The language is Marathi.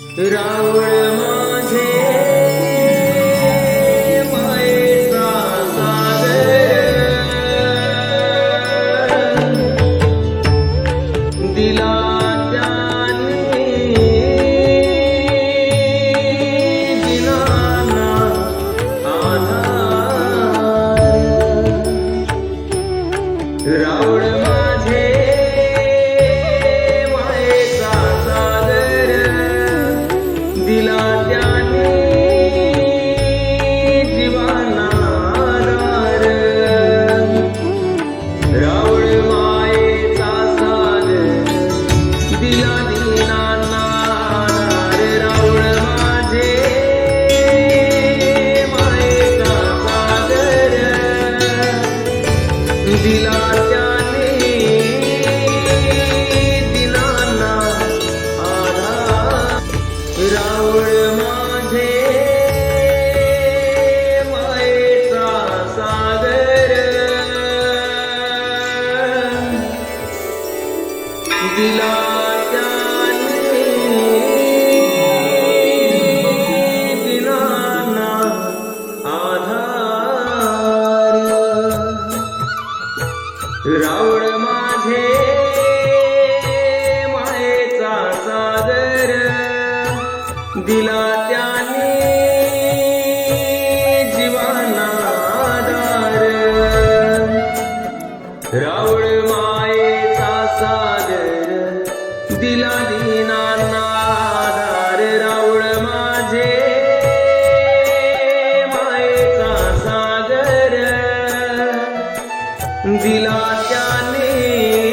रावळ माझे मायेचा दिला माझे दिला त्याने दिनाना आधार. रावळ माझे मायेचा सागर. दिला रावळ माझे मायेचा सागर. दिला त्याने जीवाना आधार. रावळ मायेचा सागर. दिला दिला त्याने